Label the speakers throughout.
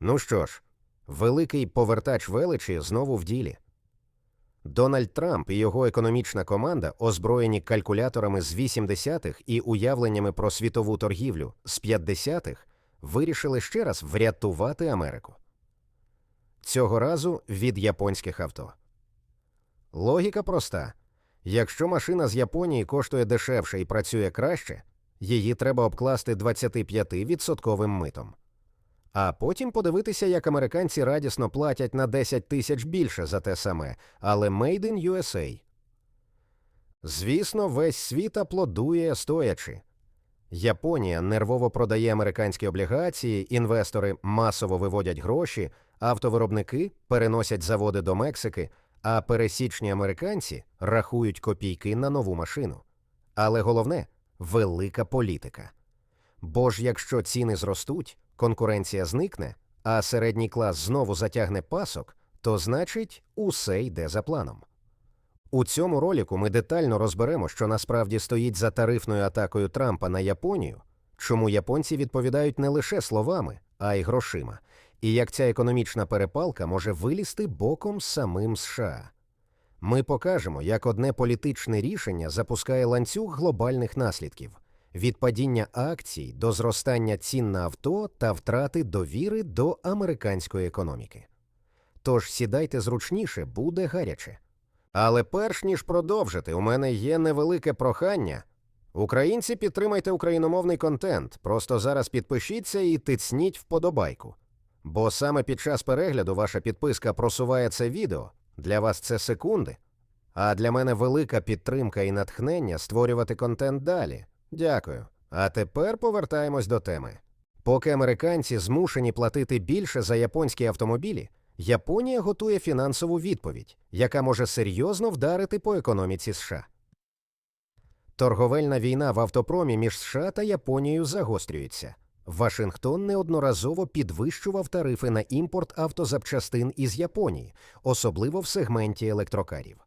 Speaker 1: Ну що ж, великий повертач величі знову в ділі. Дональд Трамп і його економічна команда, озброєні калькуляторами з 80-х і уявленнями про світову торгівлю з 50-х, вирішили ще раз врятувати Америку. Цього разу від японських авто. Логіка проста: якщо машина з Японії коштує дешевше і працює краще, її треба обкласти 25% митом. А потім подивитися, як американці радісно платять на 10 тисяч більше за те саме, але Made in USA. Звісно, весь світ аплодує стоячи. Японія нервово продає американські облігації, інвестори масово виводять гроші, автовиробники переносять заводи до Мексики, а пересічні американці рахують копійки на нову машину. Але головне велика політика. Бо ж якщо ціни зростуть, конкуренція зникне, а середній клас знову затягне пасок, то значить усе йде за планом. У цьому ролику ми детально розберемо, що насправді стоїть за тарифною атакою Трампа на Японію, чому японці відповідають не лише словами, а й грошима, і як ця економічна перепалка може вилізти боком самим США. Ми покажемо, як одне політичне рішення запускає ланцюг глобальних наслідків від падіння акцій до зростання цін на авто та втрати довіри до американської економіки. Тож сідайте зручніше, буде гаряче. Але перш ніж продовжити, у мене є невелике прохання. Українці, підтримайте україномовний контент. Просто зараз підпишіться і тицніть вподобайку. Бо саме під час перегляду ваша підписка просуває це відео. Для вас це секунди. А для мене велика підтримка і натхнення створювати контент далі. Дякую. А тепер повертаємось до теми. Поки американці змушені платити більше за японські автомобілі, Японія готує фінансову відповідь, яка може серйозно вдарити по економіці США. Торговельна війна в автопромі між США та Японією загострюється. Вашингтон неодноразово підвищував тарифи на імпорт автозапчастин із Японії, особливо в сегменті електрокарів.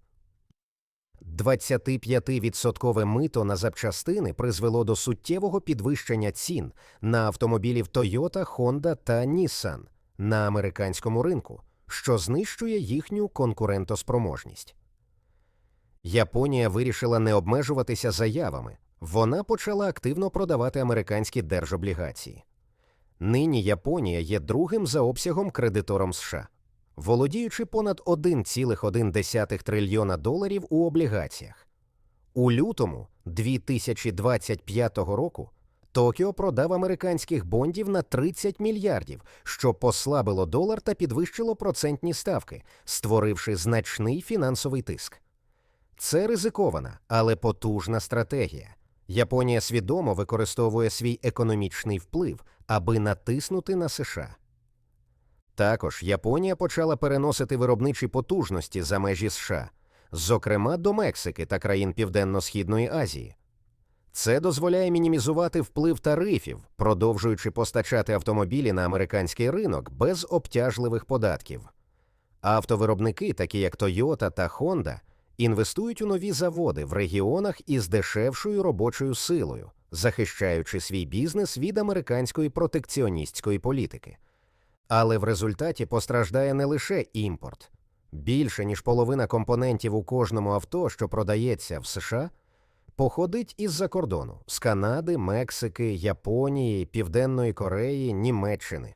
Speaker 1: 25% мито на запчастини призвело до суттєвого підвищення цін на автомобілів Toyota, Honda та Nissan на американському ринку, що знищує їхню конкурентоспроможність. Японія вирішила не обмежуватися заявами, вона почала активно продавати американські держоблігації. Нині Японія є другим за обсягом кредитором США володіючи понад 1,1 трильйона доларів у облігаціях. У лютому 2025 року Токіо продав американських бондів на 30 мільярдів, що послабило долар та підвищило процентні ставки, створивши значний фінансовий тиск. Це ризикована, але потужна стратегія. Японія свідомо використовує свій економічний вплив, аби натиснути на США. Також Японія почала переносити виробничі потужності за межі США, зокрема до Мексики та країн Південно-Східної Азії. Це дозволяє мінімізувати вплив тарифів, продовжуючи постачати автомобілі на американський ринок без обтяжливих податків. Автовиробники, такі як Toyota та Honda, інвестують у нові заводи в регіонах із дешевшою робочою силою, захищаючи свій бізнес від американської протекціоністської політики. Але в результаті постраждає не лише імпорт. Більше ніж половина компонентів у кожному авто, що продається в США, походить із-за кордону з Канади, Мексики, Японії, Південної Кореї, Німеччини.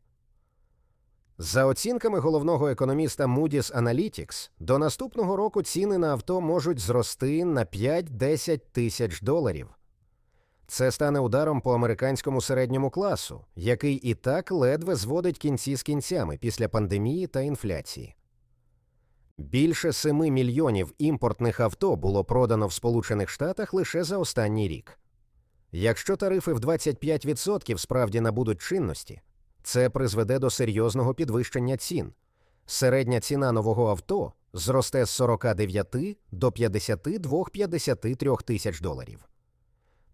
Speaker 1: За оцінками головного економіста Moody's Analytics, до наступного року ціни на авто можуть зрости на 5-10 тисяч доларів. Це стане ударом по американському середньому класу, який і так ледве зводить кінці з кінцями після пандемії та інфляції. Більше 7 мільйонів імпортних авто було продано в Сполучених Штатах лише за останній рік. Якщо тарифи в 25% справді набудуть чинності, це призведе до серйозного підвищення цін. Середня ціна нового авто зросте з 49 до 52-53 тисяч доларів.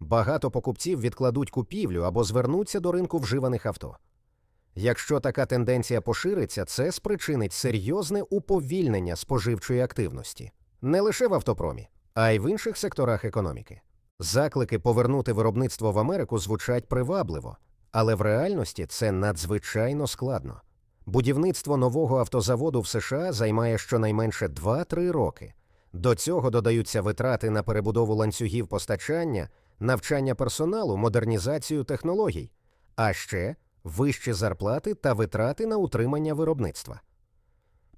Speaker 1: Багато покупців відкладуть купівлю або звернуться до ринку вживаних авто. Якщо така тенденція пошириться, це спричинить серйозне уповільнення споживчої активності не лише в автопромі, а й в інших секторах економіки. Заклики повернути виробництво в Америку звучать привабливо, але в реальності це надзвичайно складно. Будівництво нового автозаводу в США займає щонайменше 2-3 роки. До цього додаються витрати на перебудову ланцюгів постачання, навчання персоналу, модернізацію технологій, а ще вищі зарплати та витрати на утримання виробництва.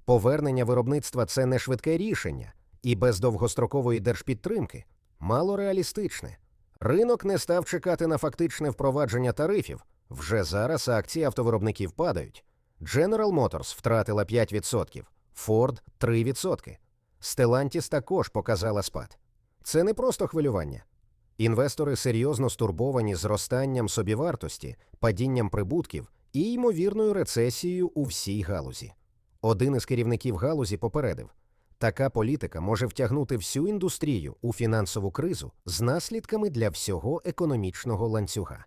Speaker 1: Повернення виробництва це не швидке рішення, і без довгострокової держпідтримки мало реалістичне. Ринок не став чекати на фактичне впровадження тарифів. Вже зараз акції автовиробників падають. General Motors втратила 5%, Ford – 3%. Stellantis також показала спад. Це не просто хвилювання. Інвестори серйозно стурбовані зростанням собівартості, падінням прибутків і ймовірною рецесією у всій галузі. Один із керівників галузі попередив, така політика може втягнути всю індустрію у фінансову кризу з наслідками для всього економічного ланцюга.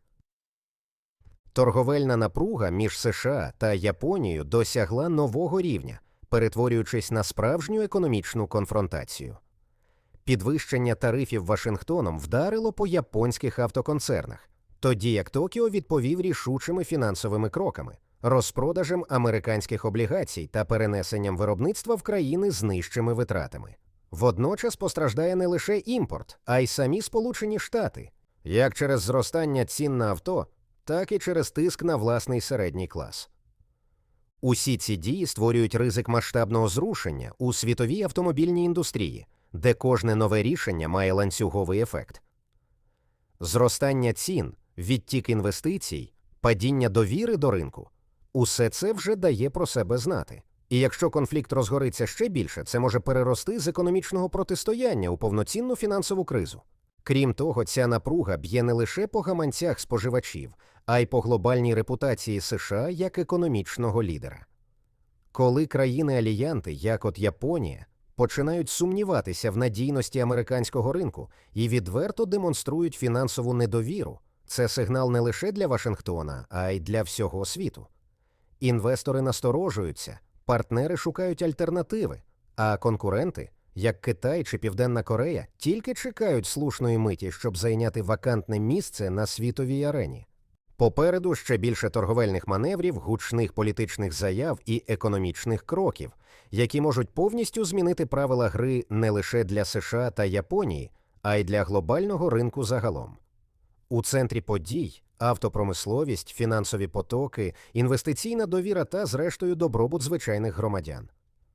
Speaker 1: Торговельна напруга між США та Японією досягла нового рівня, перетворюючись на справжню економічну конфронтацію. Підвищення тарифів Вашингтоном вдарило по японських автоконцернах, тоді як Токіо відповів рішучими фінансовими кроками, розпродажем американських облігацій та перенесенням виробництва в країни з нижчими витратами. Водночас постраждає не лише імпорт, а й самі Сполучені Штати, як через зростання цін на авто, так і через тиск на власний середній клас. Усі ці дії створюють ризик масштабного зрушення у світовій автомобільній індустрії, де кожне нове рішення має ланцюговий ефект. Зростання цін, відтік інвестицій, падіння довіри до ринку усе це вже дає про себе знати. І якщо конфлікт розгориться ще більше, це може перерости з економічного протистояння у повноцінну фінансову кризу. Крім того, ця напруга б'є не лише по гаманцях споживачів, а й по глобальній репутації США як економічного лідера. Коли країни-аліянти, як от Японія, починають сумніватися в надійності американського ринку і відверто демонструють фінансову недовіру, це сигнал не лише для Вашингтона, а й для всього світу. Інвестори насторожуються, партнери шукають альтернативи, а конкуренти, як Китай чи Південна Корея, тільки чекають слушної миті, щоб зайняти вакантне місце на світовій арені. Попереду ще більше торговельних маневрів, гучних політичних заяв і економічних кроків, які можуть повністю змінити правила гри не лише для США та Японії, а й для глобального ринку загалом. У центрі подій автопромисловість, фінансові потоки, інвестиційна довіра та, зрештою, добробут звичайних громадян.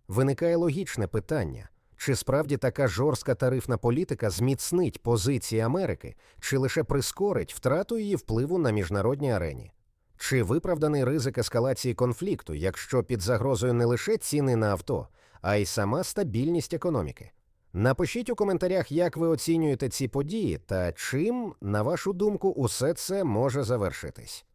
Speaker 1: Виникає логічне питання. Чи справді така жорстка тарифна політика зміцнить позиції Америки, чи лише прискорить втрату її впливу на міжнародній арені? Чи виправданий ризик ескалації конфлікту, якщо під загрозою не лише ціни на авто, а й сама стабільність економіки? Напишіть у коментарях, як ви оцінюєте ці події та чим, на вашу думку, усе це може завершитись.